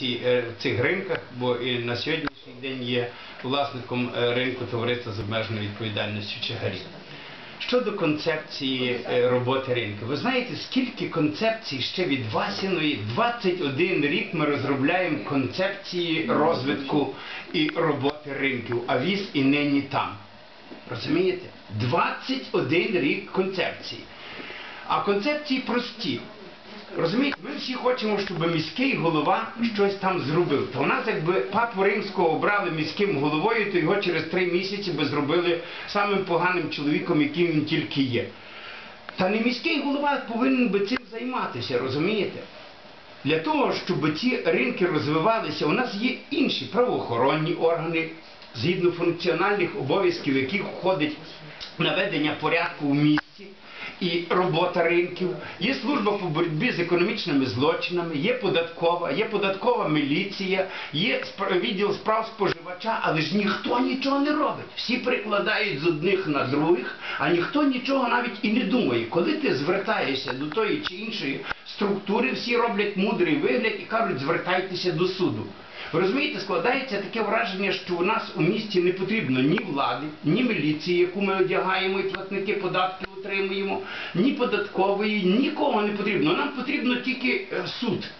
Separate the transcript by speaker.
Speaker 1: концепції е, цих ринках, бо і на сьогоднішній день є власником е, ринку товариства з обмеженою відповідальністю Чигарі. Щодо концепції е, роботи ринку, ви знаєте, скільки концепцій ще від Васіної? 21 рік ми розробляємо концепції розвитку і роботи ринків, а віз і нині там. Розумієте? 21 рік концепції. А концепції прості. Розумієте, ми всі хочемо, щоб міський голова щось там зробив. То у нас, якби папу римського обрали міським головою, то його через три місяці би зробили самим поганим чоловіком, яким він тільки є. Та не міський голова повинен би цим займатися, розумієте? Для того, щоб ці ринки розвивалися, у нас є інші правоохоронні органи, згідно функціональних обов'язків, яких входить наведення порядку у місті і робота ринків, є служба по боротьбі з економічними злочинами, є податкова, є податкова міліція, є відділ справ споживача, але ж ніхто нічого не робить. Всі прикладають з одних на других, а ніхто нічого навіть і не думає. Коли ти звертаєшся до тої чи іншої структури, всі роблять мудрий вигляд і кажуть, звертайтеся до суду. Ви розумієте, складається таке враження, що у нас у місті не потрібно ні влади, ні міліції, яку ми одягаємо і платники податків отримуємо, ні податкової, нікого не потрібно. Нам потрібно тільки е, суд.